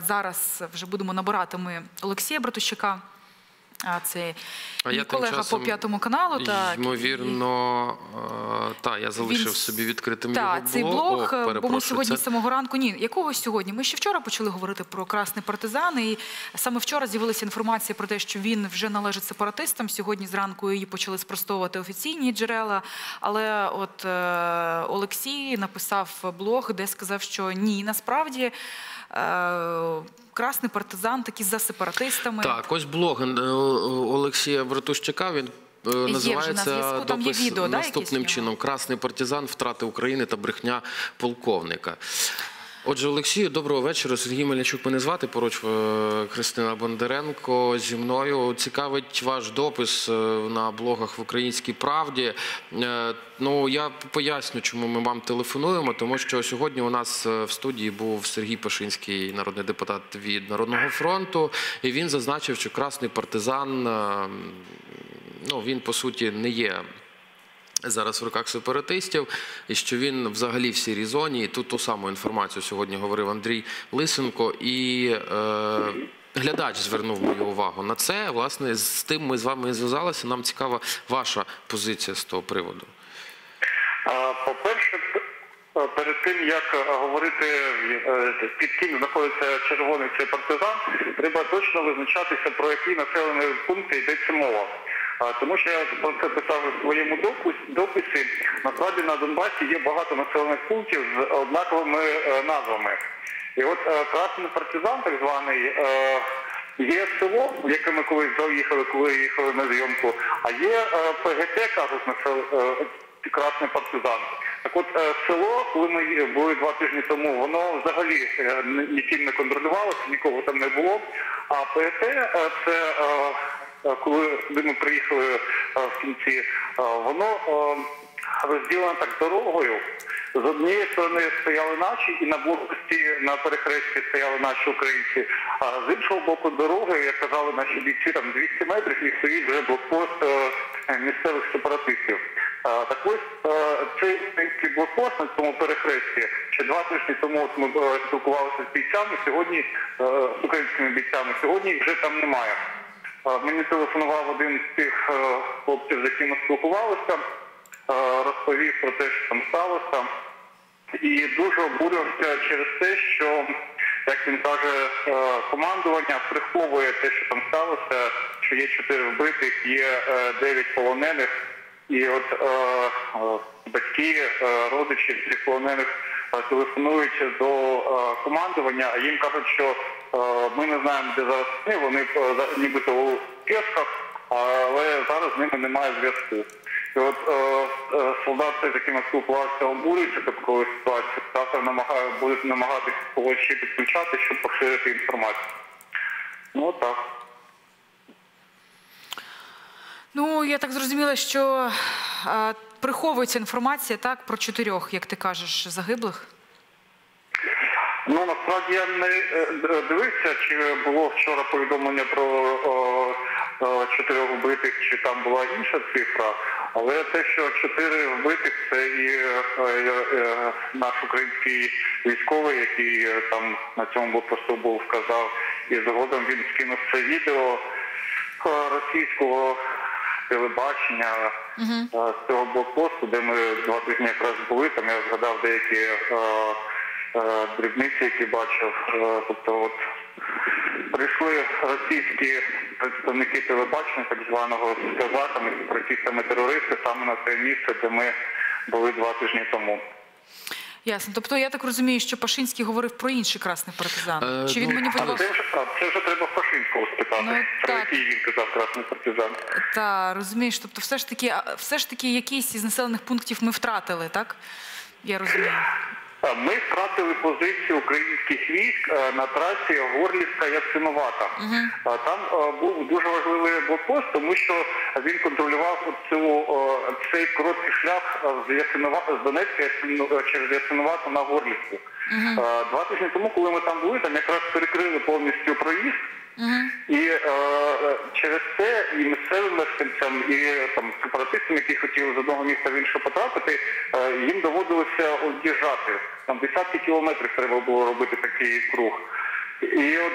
Зараз вже будемо набирати ми Олексія Братущака. А це А я колега часом, по п'ятому каналу. Так, Ймовірно, е, та я залишив Він- собі відкритим Так, його цей блог. блог, О, бо ми сьогодні це- самого ранку. Ні, якого сьогодні? Ми ще вчора почали говорити про красний партизан, і саме вчора з'явилася інформація про те, що він вже належить сепаратистам. Сьогодні зранку її почали спростовувати офіційні джерела. Але от е, Олексій написав блог, де сказав, що ні, насправді. Е, Красний партизан, такі за сепаратистами. Так, ось блог е, Олексія Братущака. Він е, називається допис відео, наступним чином: Красний партизан, втрати України та брехня полковника. Отже, Олексію, доброго вечора. Сергій Мельничук мене звати, поруч е, Христина Бондаренко зі мною. Цікавить ваш допис е, на блогах в Українській правді. Е, Ну я поясню, чому ми вам телефонуємо, тому що сьогодні у нас в студії був Сергій Пашинський, народний депутат від Народного фронту, і він зазначив, що красний партизан ну він по суті не є зараз в руках сепаратистів, і що він взагалі в сірій зоні. І тут ту саму інформацію сьогодні говорив Андрій Лисенко. І е, глядач звернув мою увагу на це. Власне, з тим ми з вами зв'язалися. Нам цікава ваша позиція з того приводу. По-перше, перед тим як говорити е, під ким знаходиться червоний цей партизан, треба точно визначатися про які населені пункти йдеться мова. Тому що я про це писав у своєму дописі. Насправді на Донбасі є багато населених пунктів з однаковими е, назвами. І от е, красний партизан, так званий, е, є село, в яке ми колись заїхали, коли їхали на зйомку, а є ПГТ, кажуть, е, красний партизан. Так от село, коли ми були два тижні тому, воно взагалі ніким не контролювалося, нікого там не було. А ПГТ це коли ми приїхали е, в кінці, е, воно е, розділено так дорогою. З однієї сторони стояли наші, і на блокпості на перехресті стояли наші українці. А з іншого боку дороги, як казали наші бійці, там 200 метрів і стоїть вже блокпост е, місцевих сепаратистів. Так ось е, цей блокпост на цьому перехресті ще два тижні тому ми е, спілкувалися з бійцями. Сьогодні е, з українськими бійцями. Сьогодні їх вже там немає. Е, Мені телефонував один з тих е, хлопців, з якими спілкувалися, е, розповів про те, що там сталося. І дуже обурювався через те, що, як він каже, командування приховує те, що там сталося, що є чотири вбитих, є дев'ять полонених, і от батьки, родичі цих полонених телефонують до командування, а їм кажуть, що ми не знаємо, де зараз вони, вони е, нібито у кешках, але зараз з ними немає зв'язку. І от е, е, солдати, з якими спілкувався, обурюються такою ситуацією. Завтра намагає, будуть намагатися когось ще підключати, щоб поширити інформацію. Ну так. Ну, я так зрозуміла, що е, приховується інформація так про чотирьох, як ти кажеш, загиблих. Ну насправді я не е, дивився, чи було вчора повідомлення про чотирьох вбитих, чи там була інша цифра. Але те, що чотири вбитих, це і е, е, наш український військовий, який там на цьому блокпосту був, вказав, і згодом він скинув це відео російського телебачення з цього блокпосту, де ми два тижні якраз були. Там я згадав деякі е, дрібниці, які бачив. Е, Тобто, от прийшли російські представники телебачення, так званого з казаками, з російськими-терористи, саме на те місце, де ми були два тижні тому. Ясно. Тобто я так розумію, що Пашинський говорив про інший красний партизан. Е, Чи він ну, Але маніпулював? це вже, це вже треба Пашинського спитати, Ну, про який він казав красний партизан. Та розумієш, тобто, все ж таки, а, все ж таки, якийсь із населених пунктів ми втратили, так? Я розумію. Е, Ми втратили позицію українських військ е, на трасі Горлівська Ясиновата. Е, Там був дуже важливий блокпост, тому що він контролював цю, цей короткий шлях з Ясинова- з Донецька через Ясиновату на Горлівку. Е, Два тижні тому, коли ми там були, там якраз перекрили повністю проїзд. І е, через це і місцевим мешканцям, і там сепаратистам, які хотіли з одного міста в інше потрапити, е, їм доводилося об'їжджати. Там десятки кілометрів треба було робити такий круг. І от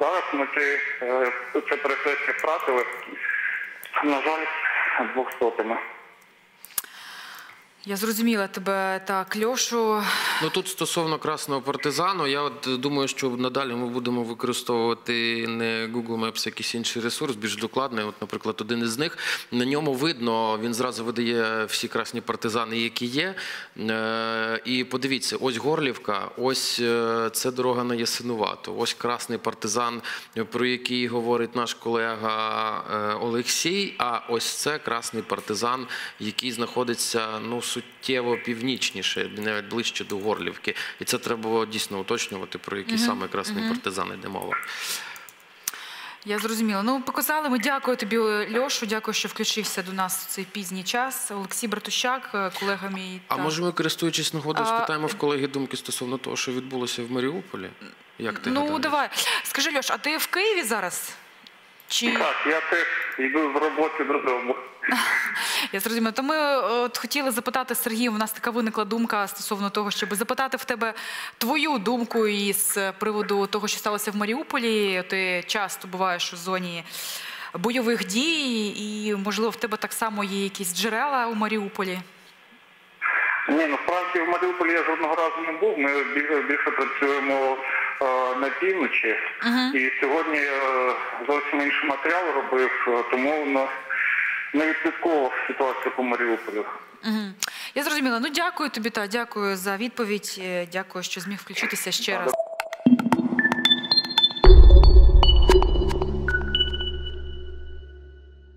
зараз ми це, е, це перехрестя втратили, на жаль, двохсотими. Я зрозуміла тебе так, Льошу. Ну тут стосовно красного партизану, я от думаю, що надалі ми будемо використовувати не Google Maps, якийсь інший ресурс, більш докладний. От, наприклад, один із них на ньому видно, він зразу видає всі красні партизани, які є. Е, І подивіться, ось Горлівка, ось е, це дорога на Ясинувату, ось красний партизан, про який говорить наш колега е, Олексій. А ось це красний партизан, який знаходиться ну суттєво північніше, навіть ближче до Горлівки. І це треба було дійсно уточнювати, про який саме красний партизан йде мова. Я зрозуміла. Ну, показали ми. Дякую тобі, Льошу. Дякую, що включився до нас в цей пізній час. Олексій Братущак, е, колега мій. А та- може ми, користуючись нагодою, спитаємо в колеги думки стосовно того, що відбулося в Маріуполі? Як ти Ну, гадаєш? давай. Скажи, Льош, а ти в Києві зараз? Чи Так, я теж йду з роботи додому. я зрозуміла? То ми от хотіли запитати Сергію. У нас така виникла думка стосовно того, щоб запитати в тебе твою думку із приводу того, що сталося в Маріуполі. Ти часто буваєш у зоні бойових дій, і можливо в тебе так само є якісь джерела у Маріуполі. Ні, насправді в Маріуполі я жодного разу не був. Ми більше, більше працюємо е, на півночі. І сьогодні я зовсім інший матеріал робив, е, тому на- не відслідковував ситуацію по Маріуполю. Угу. Я зрозуміла. Ну дякую тобі та дякую за відповідь. Е, Дякую, що зміг включитися ще раз.